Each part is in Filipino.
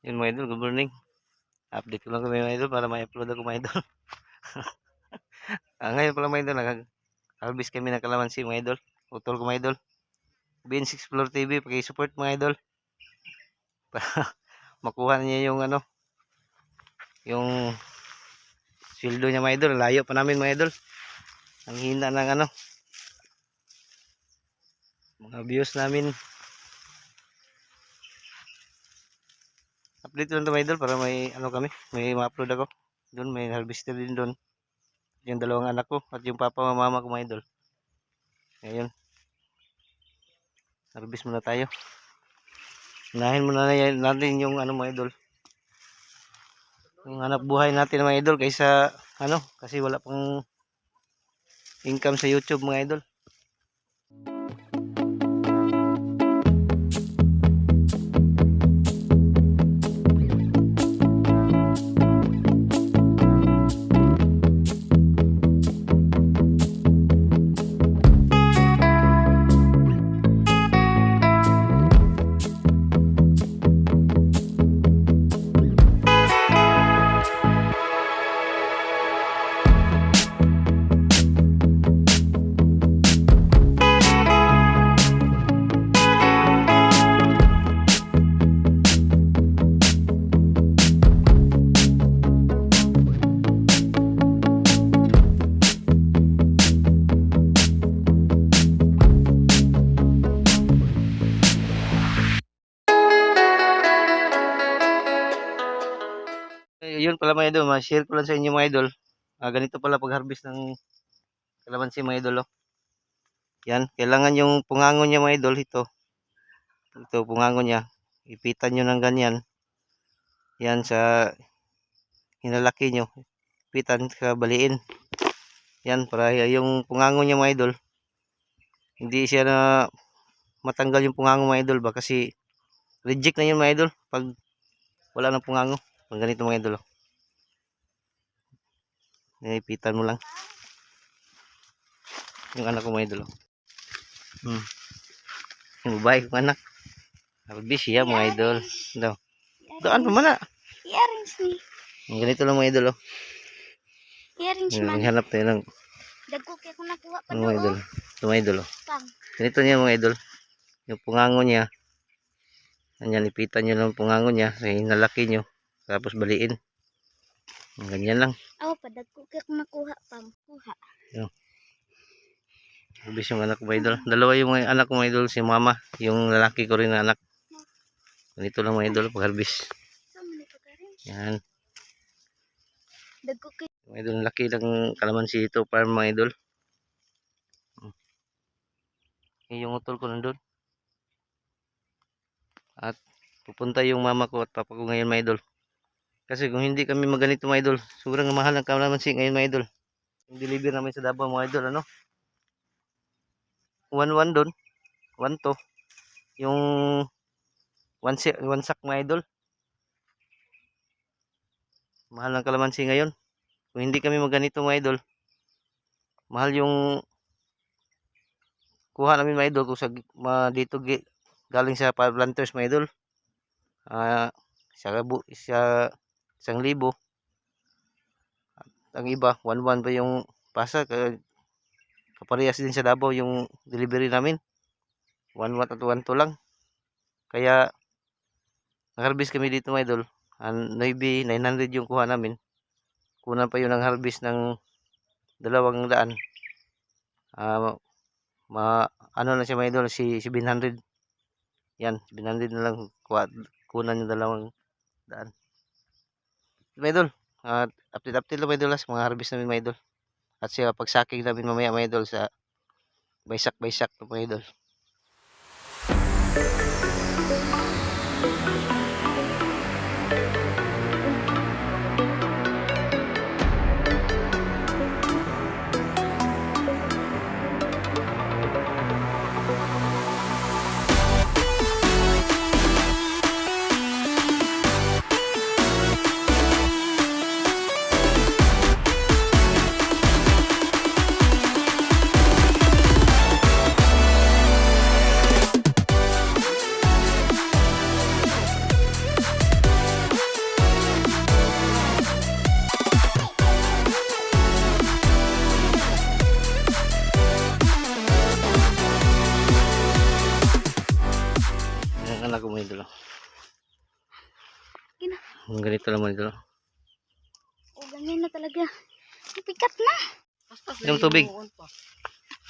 Yun mga idol, good morning. Update ko lang kami mga idol para ma-upload ako mga idol. ah, ngayon pala mga idol, nag-harvest kami ng kalamansi mga idol. Utol ko mga idol. BN6 Floor TV, paki-support mga idol. Para makuha niya yung ano, yung sweldo niya mga idol. Layo pa namin mga idol. Ang hina ng ano, mga views namin update lang to idol para may ano kami may ma-upload ako. Doon may harvester din doon. Yung dalawang anak ko at yung papa mama ko mga idol. Ngayon harvest muna tayo. Unahin muna natin yung ano mga idol. Yung hanap buhay natin mga idol kaysa ano kasi wala pang income sa youtube mga idol yun pala mga idol, ma-share ko lang sa inyo mga idol. Ah, ganito pala pag-harvest ng kalamansi mga idol. Oh. Yan, kailangan yung pungango niya mga idol ito. Ito pungango niya. Ipitan nyo ng ganyan. Yan sa hinalaki nyo. Ipitan sa baliin. Yan, para yung pungango niya mga idol. Hindi siya na matanggal yung pungango mga idol ba kasi reject na yun mga idol pag wala ng pungango. Pag ganito mga idol. oh. Nipitan mo lang. Yung anak ko mga idol. oh. Hmm. Yung babae kong anak. Habis siya mga idol. Daw. Doon pa mana. Earrings ni. Yung ganito lang mga idol. Oh. Earrings man. hanap tayo ng Dagko kay ko nakuha pa ng mga idol. doon. Ito mga idol. Oh. Ganito niya mga idol. Yung pungango niya. Ganyan, ipitan nyo lang pungango niya. Kasi hinalaki nyo. Tapos baliin. Ganyan lang. Aw pa dagko kay ko nakuha pang. Kuha. Habis yung anak mga idol. Dalawa yung mga anak mga idol. Si mama. Yung lalaki ko rin na anak. Ganito lang mga idol. Pag harvest. Sa man ito ka rin. Yan. Dagko kay Mga idol. Laki ng kalamansi ito. Farm mga idol. Hmm. Yung utol ko nandun. At pupunta yung mama ko at papa ko ngayon mga idol. Kasi kung hindi kami maganito mga idol. Sobrang mahal ng kalamansi ngayon mga idol. Yung deliver namin sa Davao mga idol. Ano? 1-1 doon. 1 to. Yung one, si- one sack mga idol. Mahal ng kalamansi ngayon. Kung hindi kami maganito mga idol, mahal yung kuha namin mga idol kung sa ma, dito galing sa planters mga idol. Ah, sa bu, sa isang libo. Ang iba, 1-1 pa yung pasa. Kaparehas din sa Davao yung delivery namin. 1-1 at 1-2 lang. Kaya nag-harvest kami dito mga idol. An 9, 900 yung kuha namin. Kunan pa yun ng harvest ng dalawang daan. Ah, ma ano na siya mga idol, si 700. Yan, 700 na lang kuha, kunan yung dalawang daan. Mga idol, ah, update update lang mga idol mga harvest namin mga idol. At sa pagsaking namin mamaya mga idol sa baysak baysak ng mga idol. malaki ganito lang mga idol. O, ganyan na talaga. Pikat na. Yung tubig.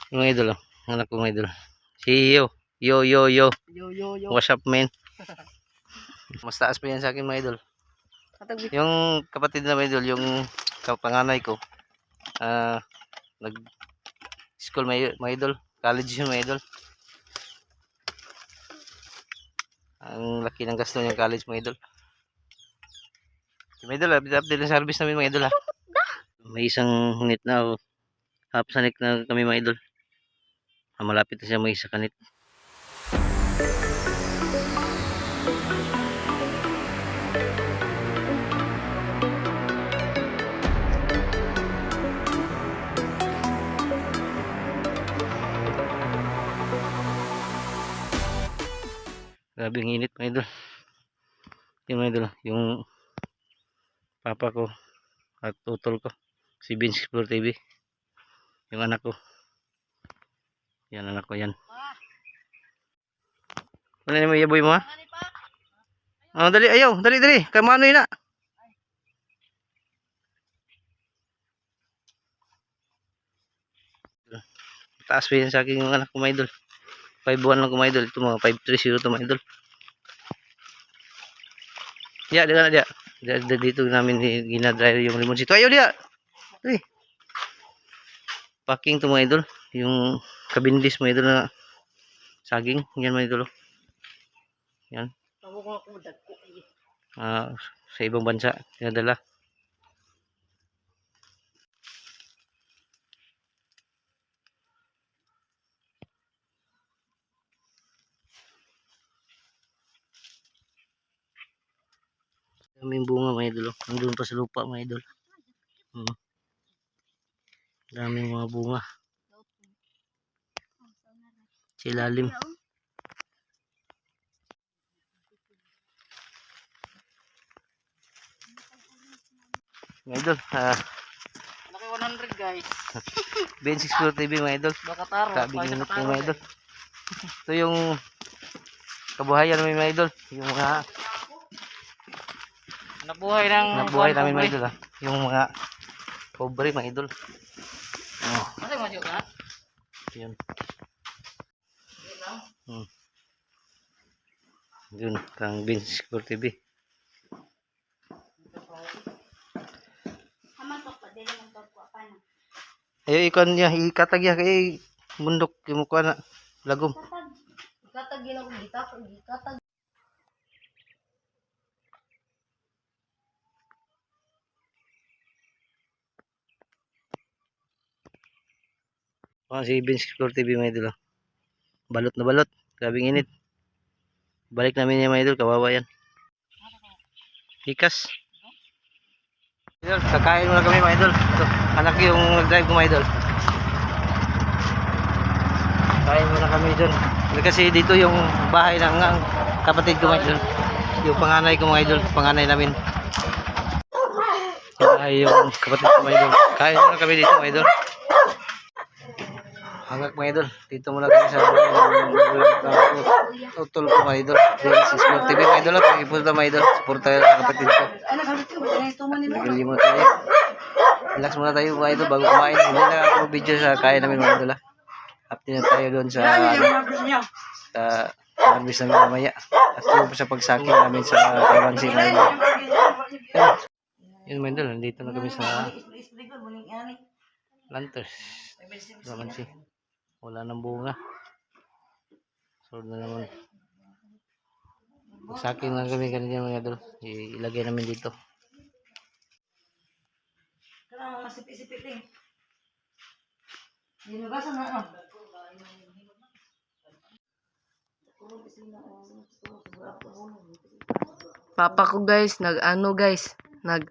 Yung mga idol. oh. Anak ko mga idol. Si Yo. Yo, yo, yo. Yo, yo, yo. What's up, man? Mas taas pa yan sa akin mga idol. Yung kapatid na mga idol, yung kapanganay ko, ah, nag school mga mga idol, college yun mga idol. Ang laki ng gasto niyang college mga idol. Mga idol, update update service namin mga idol ha. May isang unit na, oh, half sanik na kami mga idol. Ah, malapit na siya may isa kanit. Grabe ang init mga idol. Yung mga idol, yung papa ko at utol ko, si Vince Explore TV. Yung anak ko. Yan anak ko yan. Ano na mo yaboy mo ha? Oh, dali ayaw, dali dali. Kamano yun na? Taas pa yan sa akin yung anak ko mga idol. 5-1 lang ko mga idol. Ito mga 5-3-0 to mga idol. Na diya. Diya, diya, dito namin ginadry yung limon sito. Ayaw diya. Uy. Packing to mga idol. Yung kabindis mga idol na saging. Yan mga idol. oh. Yan. Ah, sa ibang bansa. Tinadala. Daming bunga mga idol. oh. Nandun pa sa lupa mga idol. Hmm. Daming mga bunga. Sa ilalim. Mga idol. Ah, Laki 100 guys. Ben 6 Pro TV mga idol. Baka taro. Mga idol. Ito yung kabuhayan mga idol. Yung mga Nabuhay ng... nabuhay namin mga idol ah. Yung mga pobre mga idol. Oh, Ano yung masyo ka? yun. Hmm. Yun, kang 6 Pro TV. Ayo ikon niya, ikatag ya kay bundok yung mukha na lagom. Katag. Ikatag gila ko gita. Ikatag. Oh, si Vince Explore TV mga idol. oh. Balot na balot. Grabing init. Balik namin yan mga idol. Kawawa yan. Hikas. Idol, kakain muna kami mga idol. Ito, anak yung nag-drive ko mga idol. Kain muna kami dyan. Kasi dito yung bahay ng kapatid ko mga idol. Yung panganay ko mga idol. Panganay namin. Bahay yung kapatid ko mga idol. Kain muna kami dito mga idol. Hanggang mga idol, dito muna kami sa bahay ng ng utol ko mga idol. Then si Sport TV mga idol, pag ipunta mga idol, suporta ang kapatid ko. Ano. Nagili muna tayo. Relax muna tayo mga idol bago kumain. Hindi na ako video sa kaya namin mga idol. ah. Update na tayo doon sa sa harvest namin mamaya. At doon sa pagsaking namin sa Kawansi mga idol. Yun mga idol, nandito na kami sa Lanters. Kawansi. Wala nang bunga. So na naman. Pagsaking lang kami kanina mga idol. Ilagay namin dito. Kailangan mga sipit-sipit eh. Hinugasan na ano? Papa ko guys, nag ano guys, nag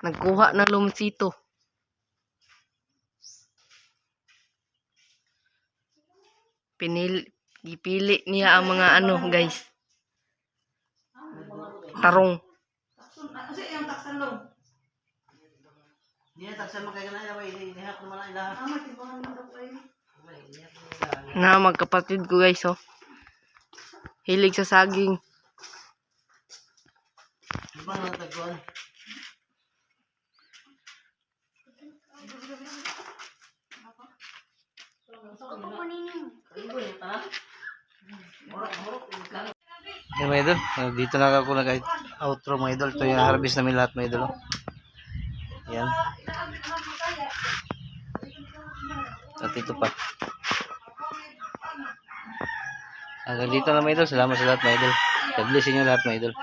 nagkuha ng lumsito. Pinili, ipili niya ang mga ano guys. Tarong. Siya yung taksan lo? Na taksan mo kaya na ilaw. Ilaw. Tama, tibahan mo daw kayo. Na magkapatid ko guys oh. Hilig sa saging. Ba na tagkuan? Yan mga idol, dito na ako nag-outro mga idol. Ito yung harvest namin lahat mga idol. oh. Yan. At ito pa. Hanggang dito na mga idol. Salamat sa lahat mga idol. God bless inyo lahat mga idol.